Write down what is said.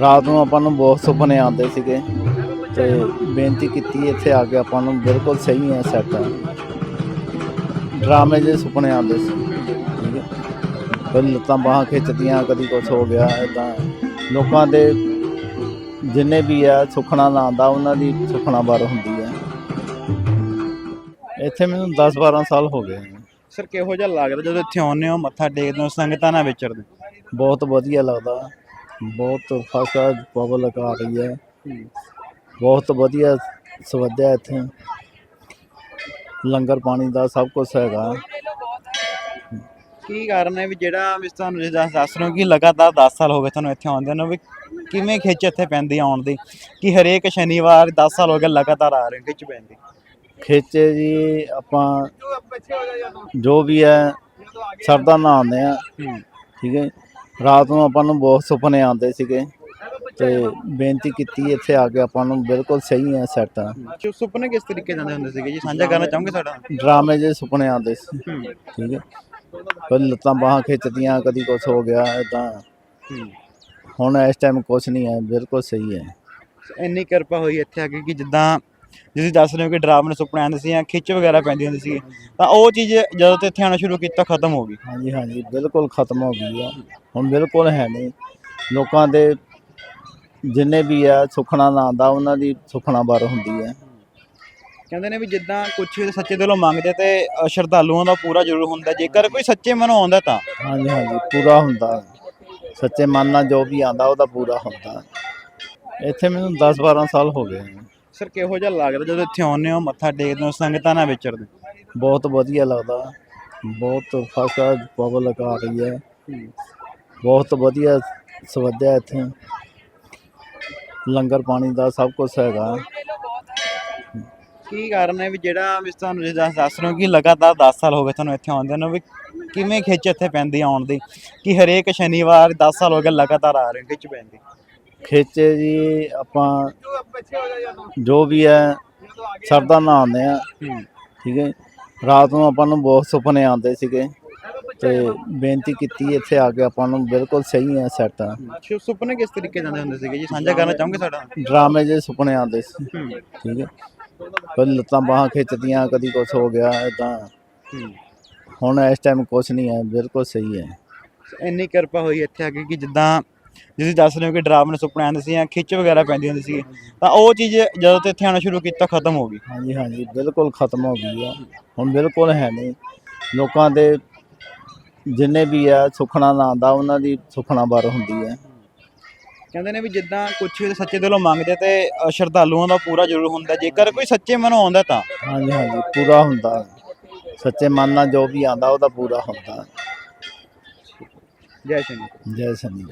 ਰਾਤ ਨੂੰ ਆਪਾਂ ਨੂੰ ਬਹੁਤ ਸੁਪਨੇ ਆਉਂਦੇ ਸੀਗੇ ਤੇ ਬੇਨਤੀ ਕੀਤੀ ਇੱਥੇ ਆ ਕੇ ਆਪਾਂ ਨੂੰ ਬਿਲਕੁਲ ਸਹੀ ਹੈ ਸੈੱਟ ਡਰਾਮੇ ਦੇ ਸੁਪਨੇ ਆਉਂਦੇ ਸੀ ਠੀਕ ਹੈ। ਕਦੀ ਲੱਤਾਂ ਬਾਹਾਂ ਖਿੱਚਦੀਆਂ ਕਦੀ ਕੁਝ ਹੋ ਗਿਆ ਇਦਾਂ ਲੋਕਾਂ ਦੇ ਜਿੰਨੇ ਵੀ ਆ ਸੁਖਣਾ ਨਾ ਆਉਂਦਾ ਉਹਨਾਂ ਦੀ ਸੁਖਣਾ ਬਾਰ ਹੁੰਦੀ ਹੈ। ਇੱਥੇ ਮੈਨੂੰ 10 12 ਸਾਲ ਹੋ ਗਏ। ਸਰ ਕਿਹੋ ਜਿਹਾ ਲੱਗਦਾ ਜਦੋਂ ਇੱਥੇ ਆਉਂਦੇ ਹੋ ਮੱਥਾ ਟੇਕਦੇ ਹੋ ਸੰਗਤਾਂ ਨਾਲ ਵਿਚਰਦੇ ਬਹੁਤ ਵਧੀਆ ਲੱਗਦਾ। ਬਹੁਤ ਫਸਟ ਕਲਾਸ ਪਬਲਿਕ ਆ ਰਹੀ ਹੈ। ਬਹੁਤ ਵਧੀਆ ਸਵੱਧਿਆ ਇੱਥੇ। ਲੰਗਰ ਪਾਣੀ ਦਾ ਸਭ ਕੁਝ ਹੈਗਾ। ਕੀ ਕਾਰਨ ਹੈ ਵੀ ਜਿਹੜਾ ਵੀ ਤੁਹਾਨੂੰ ਜੇ ਦੱਸ ਰਹੇ ਹੋ ਕਿ ਲਗਾਤਾਰ 10 ਸਾਲ ਹੋ ਗਏ ਤੁਹਾਨੂੰ ਇੱਥੇ ਆਉਂਦੇ ਨੂੰ ਵੀ ਕਿਵੇਂ ਖਿੱਚ ਇੱਥੇ ਪੈਂਦੀ ਆਉਣ ਦੀ? ਕਿ ਹਰੇਕ ਸ਼ਨੀਵਾਰ 10 ਸਾਲ ਹੋ ਗਏ ਲਗਾਤਾਰ ਆ ਰਹੇ ਖਿੱਚ ਪੈਂਦੀ। ਖੇਚੇ ਜੀ ਆਪਾਂ ਜੋ ਵੀ ਹੈ ਸਰਦਾ ਨਹਾਉਂਦੇ ਆ। ਠੀਕ ਹੈ ਰਾਤ ਨੂੰ ਆਪਾਂ ਨੂੰ ਬਹੁਤ ਸੁਪਨੇ ਆਉਂਦੇ ਸੀਗੇ ਤੇ ਬੇਨਤੀ ਕੀਤੀ ਇੱਥੇ ਆ ਕੇ ਆਪਾਂ ਨੂੰ ਬਿਲਕੁਲ ਸਹੀ ਹੈ ਸੈੱਟ। ਹੈ ਜੋ ਸੁਪਨੇ ਕਿਸ ਤਰੀਕੇ ਜਾਂਦੇ ਹੁੰਦੇ ਸੀਗੇ ਜੀ? ਸਾਂਝਾ ਕਰਨਾ ਚਾਹੋਗੇ ਸਾਡਾ? ਡਰਾਮੇ ਦੇ ਸੁਪਨੇ ਆਉਂਦੇ ਸੀ। ਠੀਕ ਹੈ। ਕਦੀ ਲੱਤਾਂ ਬਾਹਾਂ ਖਿੱਚਦੀਆਂ ਕਦੀ ਕੁਝ ਹੋ ਗਿਆ ਇਦਾਂ ਹੁਣ ਇਸ ਟਾਈਮ ਕੁਝ ਨਹੀਂ ਹੈ ਬਿਲਕੁਲ ਸਹੀ ਹੈ। ਇੰਨੀ ਕਿਰਪਾ ਹੋਈ ਇੱਥੇ ਆ ਕੇ ਕਿ ਜਿੱਦਾਂ ਤੁਸੀਂ ਦੱਸ ਰਹੇ ਹੋ ਕਿ ਡਰਾਮੇ ਸੁਪਨੇ ਆਉਂਦੇ ਸੀ ਜਾਂ ਖਿੱਚ ਵਗੈਰਾ ਪੈਂਦੀ ਹੁੰਦੀ ਸੀ ਤਾਂ ਉਹ ਚੀਜ਼ ਜਦੋਂ ਤੋਂ ਇੱਥੇ ਆਉਣਾ ਸ਼ੁਰੂ ਕੀਤਾ ਖਤਮ ਹੋ ਗਈ। ਹਾਂਜੀ ਹਾਂਜੀ ਬਿਲਕੁਲ ਖਤਮ ਹੋ ਗਈ ਆ। ਹੁਣ ਬਿਲਕੁਲ ਹੈ ਨਹੀਂ। ਲੋਕਾਂ ਦੇ ਜਿੰਨੇ ਵੀ ਆ ਸੁਖਣਾ ਨਾ ਆਉਂਦਾ ਉਹਨਾਂ ਦੀ ਸੁਖਣਾ ਬਾਰ ਹੁੰਦੀ ਹੈ ਕਹਿੰਦੇ ਨੇ ਵੀ ਜਿੱਦਾਂ ਕੁਝ ਸੱਚੇ ਦਿਲੋਂ ਮੰਗਦੇ ਤੇ ਅ, ਸ਼ਰਧਾਲੂਆਂ ਦਾ ਪੂਰਾ ਜ਼ਰੂਰ ਹੁੰਦਾ। ਜੇਕਰ ਕੋਈ ਸੱਚੇ ਮਨੋਂ ਆਉਂਦਾ ਤਾਂ। ਹਾਂਜੀ ਹਾਂਜੀ ਪੂਰਾ ਹੁੰਦਾ। ਸੱਚੇ ਮਨ ਨਾਲ ਜੋ ਵੀ ਆਂਦਾ ਉਹਦਾ ਪੂਰਾ ਹੁੰਦਾ। ਇੱਥੇ ਮੈਨੂੰ 10 12 ਸਾਲ ਹੋ ਗਏ। ਨੇ। ਸਰ ਕਿਹੋ ਜਿਹਾ ਲੱਗਦਾ ਜਦੋਂ ਇੱਥੇ ਆਉਂਦੇ ਹੋ ਮੱਥਾ ਟੇਕਦੇ ਹੋ ਸੰਗਤਾਂ ਨਾਲ ਵਿਚਰਦੇ ਬਹੁਤ ਵਧੀਆ ਲੱਗਦਾ। ਬਹੁਤ ਕਲਾਸ ਪਬਲਿਕ ਆ ਰਹੀ ਹੈ। ਬਹੁਤ ਵਧੀਆ ਸਵੱਧਿਆ ਇੱਥੇ। ਲੰਗਰ ਪਾਣੀ ਦਾ ਸਭ ਕੁਝ ਹੈਗਾ। ਕੀ ਕਾਰਨ ਹੈ ਵੀ ਜਿਹੜਾ ਵੀ ਤੁਹਾਨੂੰ ਜੇ ਦੱਸ ਦੱਸ ਰਹੇ ਹੋ ਕਿ ਲਗਾਤਾਰ 10 ਸਾਲ ਹੋ ਗਏ ਤੁਹਾਨੂੰ ਇੱਥੇ ਆਉਂਦੇ ਨੂੰ ਵੀ ਕਿਵੇਂ ਖਿੱਚ ਇੱਥੇ ਪੈਂਦੀ ਆਉਣ ਦੀ? ਕਿ ਹਰੇਕ ਸ਼ਨੀਵਾਰ 10 ਸਾਲ ਹੋ ਗਏ ਲਗਾਤਾਰ ਆ ਰਹੇ ਖਿੱਚ ਪੈਂਦੀ। ਖੇਚੇ ਜੀ ਆਪਾਂ ਜੋ ਵੀ ਹੈ ਸਰਦਾ ਨਹਾਉਂਦੇ ਆ। ਠੀਕ ਹੈ ਰਾਤ ਨੂੰ ਆਪਾਂ ਨੂੰ ਬਹੁਤ ਸੁਪਨੇ ਆਉਂਦੇ ਸੀਗੇ ਤੇ ਬੇਨਤੀ ਕੀਤੀ ਇੱਥੇ ਆ ਕੇ ਆਪਾਂ ਨੂੰ ਬਿਲਕੁਲ ਸਹੀ ਹੈ ਸੈੱਟ ਸ਼ੁ ਸੁਪਨੇ ਕਿਸ ਤਰੀਕੇ ਜਾਂਦੇ ਹੁੰਦੇ ਸੀਗੇ ਜੀ? ਸਾਂਝਾ ਕਰਨਾ ਚਾਹੋਗੇ ਸਾਡਾ ਡਰਾਮੇ ਦੇ ਸੁਪਨੇ ਆਉਂਦੇ ਸੀ। ਠੀਕ ਹੈ। ਕਦੀ ਲੱਤਾਂ ਬਾਹਾਂ ਖਿੱਚਦੀਆਂ ਕਦੀ ਕੁਝ ਹੋ ਗਿਆ ਇਦਾਂ ਹੁਣ ਇਸ ਟਾਈਮ ਕੁਝ ਨਹੀਂ ਹੈ ਬਿਲਕੁਲ ਸਹੀ ਹੈ। ਇੰਨੀ ਕਿਰਪਾ ਹੋਈ ਇੱਥੇ ਆ ਕੇ ਕਿ ਜਿੱਦਾਂ ਤੁਸੀਂ ਦੱਸ ਰਹੇ ਹੋ ਕਿ ਡਰਾਮੇ ਸੁਪਨੇ ਆਉਂਦੇ ਸੀ ਜਾਂ ਖਿੱਚ ਵਗੈਰਾ ਪੈਂਦੀ ਹੁੰਦੀ ਸੀ ਤਾਂ ਉਹ ਚੀਜ਼ ਜਦੋਂ ਤੋਂ ਇੱਥੇ ਆਉਣਾ ਸ਼ੁਰੂ ਕੀਤਾ ਖਤਮ ਹੋ ਗਈ। ਹਾਂਜੀ ਹਾਂਜੀ ਬਿਲਕੁਲ ਖਤਮ ਹੋ ਗਈ ਆ। ਹੁਣ ਬਿਲਕੁਲ ਹੈ ਨਹੀਂ। ਲੋਕਾਂ ਦੇ ਜਿੰਨੇ ਵੀ ਆ ਸੁਖਣਾ ਨਾ ਆਉਂਦਾ ਉਹਨਾਂ ਦੀ ਸੁਖਣਾ ਬਾਰ ਹੁੰਦੀ ਹੈ ਕਹਿੰਦੇ ਨੇ ਵੀ ਜਿੱਦਾਂ ਕੁਝ ਸੱਚੇ ਦਿਲੋਂ ਮੰਗਦੇ ਤੇ ਅ, ਸ਼ਰਧਾਲੂਆਂ ਦਾ ਪੂਰਾ ਜ਼ਰੂਰ ਹੁੰਦਾ। ਜੇਕਰ ਕੋਈ ਸੱਚੇ ਮਨੋਂ ਆਉਂਦਾ ਤਾਂ। ਹਾਂਜੀ ਹਾਂਜੀ ਪੂਰਾ ਹੁੰਦਾ। ਸੱਚੇ ਮਨ ਨਾਲ ਜੋ ਵੀ ਆਂਦਾ ਉਹਦਾ ਪੂਰਾ ਹੁੰਦਾ। ਜੈ ਸ਼੍ਰੀ ਜੈ ਸੰਨੀ